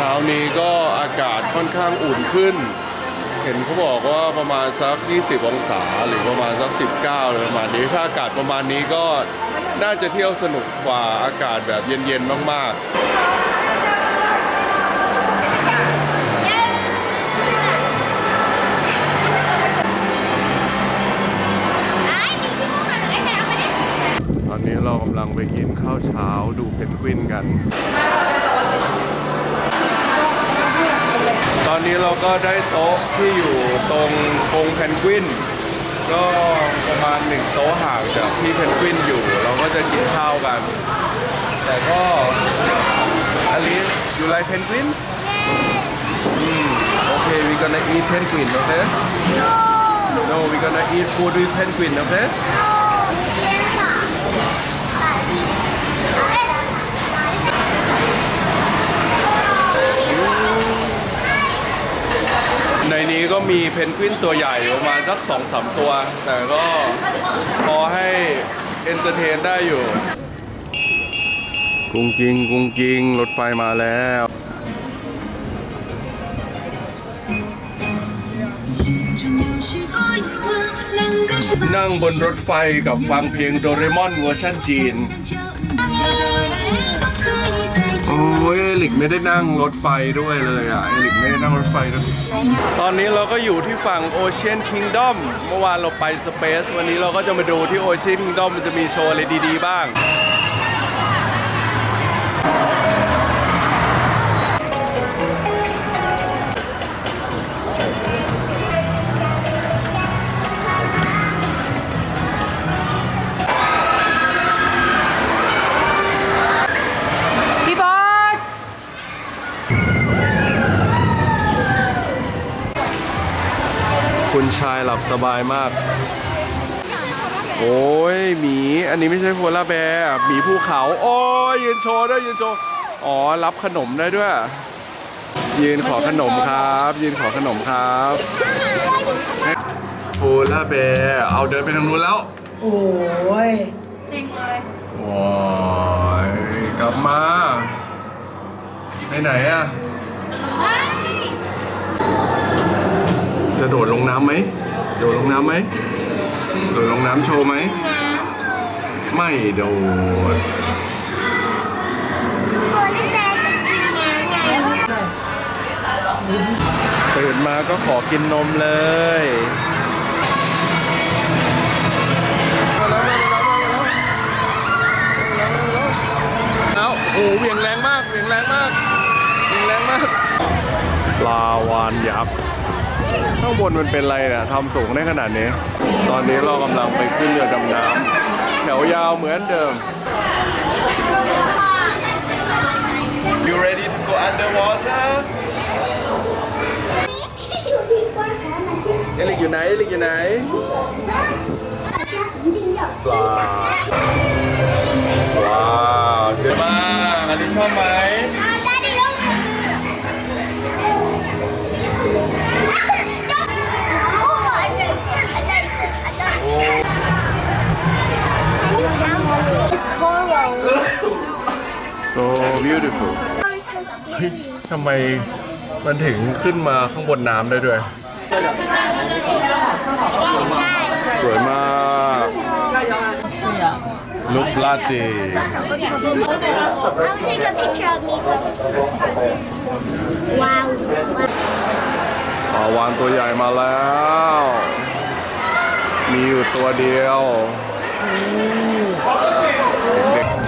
ช้านี้ก็อากาศค่อนข้างอุ่นขึ้น เห็นเขาบอกว่าประมาณสัก 20 องศาหรือประมาณสัก 19เลยประมาณนี้ถ้าอากาศประมาณนี้ก็น่าจะเที่ยวสนุกกว่าอากาศแบบเย็นๆมากๆตอนนี้เรากำลังไปกินข้าวเช้าดูเพนกวินกัน ตอ นนี้เราก็ได้โต๊ะที่อยู่ตรงกรงเพนกวิน ก็ประมาณหนึ่งโต๊ะห่างจากที่เพนกวินอยู่ เราก็จะกินข้าวกัน แต่ก็อลิสอยู่ไรเพนกวินอืมโอเค we gonna eat penguin okay no we gonna eat food with penguin okay ในนี้ก็ มีเพนกวินตัวใหญ่ประมาณสักสองสามตัว แต่ก็พอให้เอนเตอร์เทนได้อยู่ กุ้งกิงกุ้งกิงรถไฟมาแล้ว นั่งบนรถไฟกับฟังเพลงโดเรมอนเวอร์ชันจีน โอ้ยเอลิกไม่ได้นั่งรถไฟด้วยเลยอะเอลิกไม่ได้นั่งรถไฟด้วยตอนนี้เราก็อยู่ที่ฝั่งโอเชียนคิงดอมเมื่อวานเราไปสเปซวันนี้เราก็จะมาดูที่โอเชียนคิงดอมมันจะมีโชว์อะไรดีๆบ้าง หลับสบายมาก โอ้ยหมี อันนี้ไม่ใช่โพลาร์แบร์หมีภูเขา โอ้ยยืนโชว์ด้วยยืนโชว์ อ๋อ รับขนมได้ด้วย ยืนขอขนมครับ ยืนขอขนมครับโพลาร์แบร์เอาเดินไปทางนู้นแล้ว โอ้ยว้ายกลับมาไปไหนอะจะโดดลงน้ำไหม โดดลงน้ำไหมโดดลงน้ำโชว์ไหม ไม่โดดตื่นมาก็ขอกินนมเลยมาแล้วมาแล้วมาแล้วแล้วโอ้โหเหวี่ยงแรงมากเหวี่ยงแรงมากเหวี่ยงแรงมาก ปลาวานยักษ์ ข้างบนมันเป็นอะไรเนี่ยทำสูงได้ขนาดนี้ ตอนนี้เรากำลังไปขึ้นเรือดำน้ำแถวยาวเหมือนเดิม You ready to go underwater เอลิกอยู่ไหนเอลิกอยู่ไหนปลาว้าวเจ๋งมากอันนี้ชอบไหม so beautiful ทำไมมันถึงขึ้นมาข้างบนน้ำได้ด้วย สวยมากลุกลาเต้ I'll take a picture of me. Wow. ปลาวานตัวใหญ่มาแล้ว มีอยู่ตัวเดียวเด็กๆ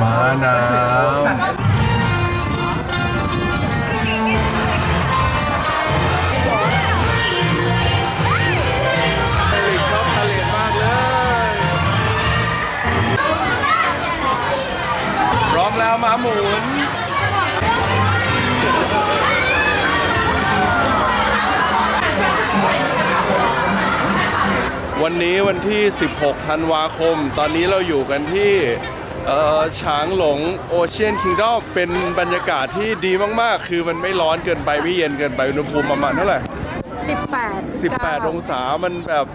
ม้าน้ำเลิกชอบทะเลมากเลยร้อมแล้วมาหมุนวันนี้วันที่ 16 ธันวาคม ตอนนี้เราอยู่กันที่ เอ่อฉางหลงโอเชียนคิงดอมเป็นบรรยากาศที่ดีมากๆ คือมันไม่ร้อนเกินไปไม่เย็นเกินไปอุณหภูมิประมาณเท่าไหร่ 18 18 องศามันแบบ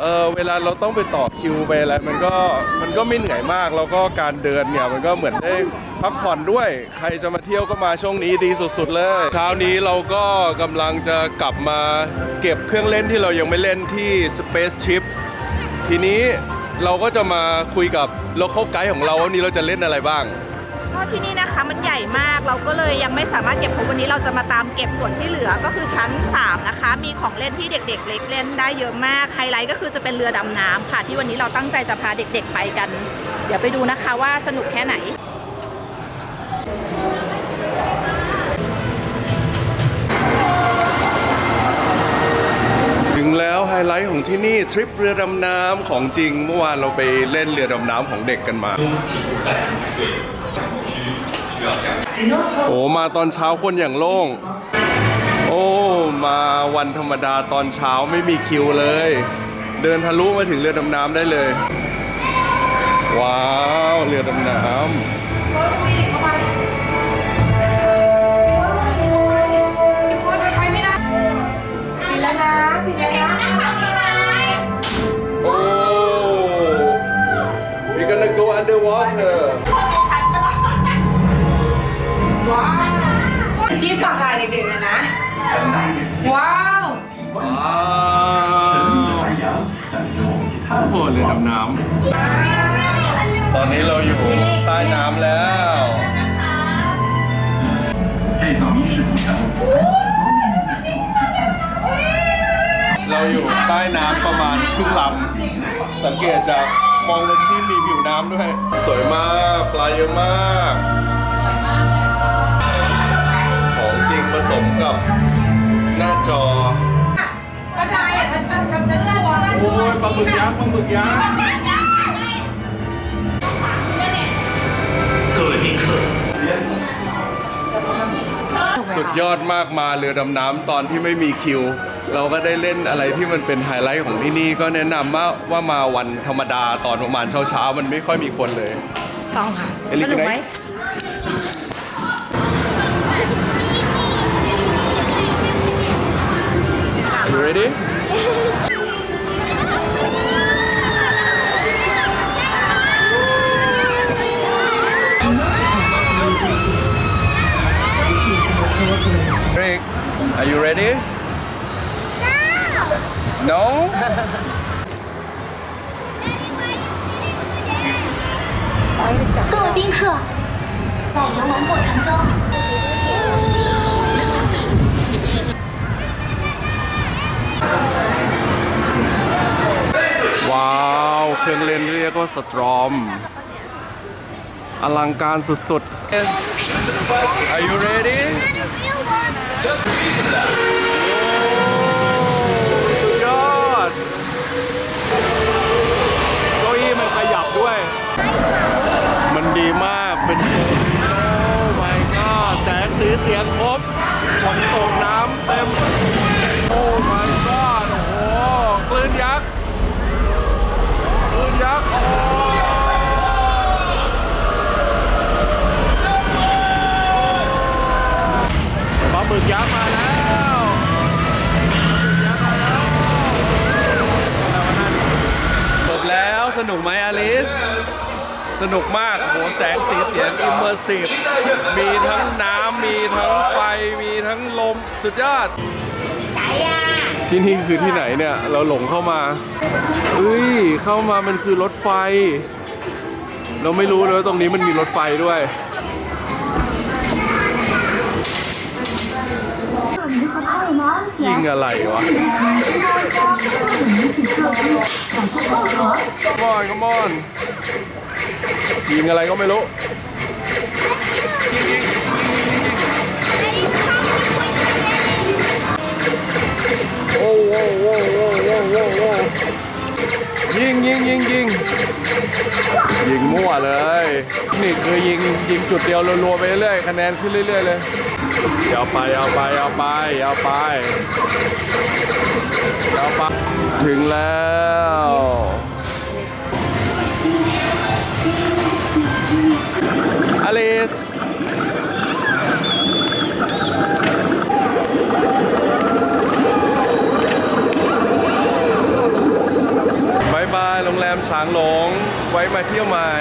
เออเวลาเราต้องไปต่อคิวไปอะไรมันก็มันก็ไม่เหนื่อยมากแล้วก็การเดินเนี่ยมันก็เหมือนได้พักผ่อนด้วย ใครจะมาเที่ยวก็มาช่วงนี้ดีสุดๆเลยเช้านี้เราก็กำลังจะกลับมาเก็บเครื่องเล่นที่เรายังไม่เล่นที่ Space Ship ทีนี้ เราก็จะมาคุยกับโลเคอลไกด์ของเราว่าวันนี้เราจะเล่นอะไรบ้าง ก็ที่นี่นะคะมันใหญ่มากเราก็เลยยังไม่สามารถเก็บครบวันนี้เราจะมาตามเก็บส่วนที่เหลือก็คือชั้น 3 นะคะ มีของเล่นที่เด็กๆ เล็กเล่นได้เยอะมากไฮไลท์ก็คือจะเป็นเรือดำน้ำค่ะ ที่วันนี้เราตั้งใจจะพาเด็กๆไปกัน เดี๋ยวไปดูนะคะว่าสนุกแค่ไหน ไฮไลท์ของที่นี่ทริปเรือดำน้ำของจริง เมื่อวานเราไปเล่นเรือดำน้ำของเด็กกันมา โอ้มาตอนเช้าคนอย่างโล่ง โอ้มาวันธรรมดาตอนเช้าไม่มีคิวเลย เดินทะลุมาถึงเรือดำน้ำได้เลย ว้าว เรือดำน้ำ อนนี้เราอยู่ใต้น้ำแล้วเราอยู่ใต้น้ำประมาณครึ่งลำสังเกตจากมองลงที่มีผิวน้ำด้วย สวยมากปลาเยอะมาก ของจริงผสมกับหน้าจอโอ้ยปลาหมึกยักษ์ปลาหมึกยักษ์ สุดยอดมากมาเรือดำน้ำตอนที่ไม่มีคิว เราก็ได้เล่นอะไรที่มันเป็นไฮไลท์ของที่นี่ก็แนะนำว่าว่ามาวันธรรมดาตอนประมาณเช้าๆมันไม่ค่อยมีคนเลย ต้องค่ะเอลิสกนุกไหนไหม Are you ready? Rick, are you ready? No. No? 各位宾客，在游玩过程中， ว้าว เครื่องเล่นเรียกว่าสตรอม อลังการสุดๆ Are you ready? นุกมากโหแสงสีเสียงอิมเมอร์ซีฟมีทั้งน้ำมีทั้งไฟมีทั้งลมสุดยอดที่นี่คือที่ไหนเนี่ย เราหลงเข้ามาเอ้ยเข้ามามันคือรถไฟ เราไม่รู้เลยว่าตรงนี้มันมีรถไฟด้วยยิงอะไรวะ Come on come on ยิงอะไรก็ไม่รู้ยิงยิงยิงยิงยิงโอ้โหโอ้โหโอ้โหโอ้ยิงยิงยิงยิงยิงมั่วเลย นี่คือยิงยิงจุดเดียวรัวๆไปเรื่อยคะแนนขึ้นเรื่อย ๆ เลยเอาไปเอาไปเอาไปเอาไปเอาไป ถึงแล้ว โรงแรมฉางหลง ไว้มาเที่ยวใหม่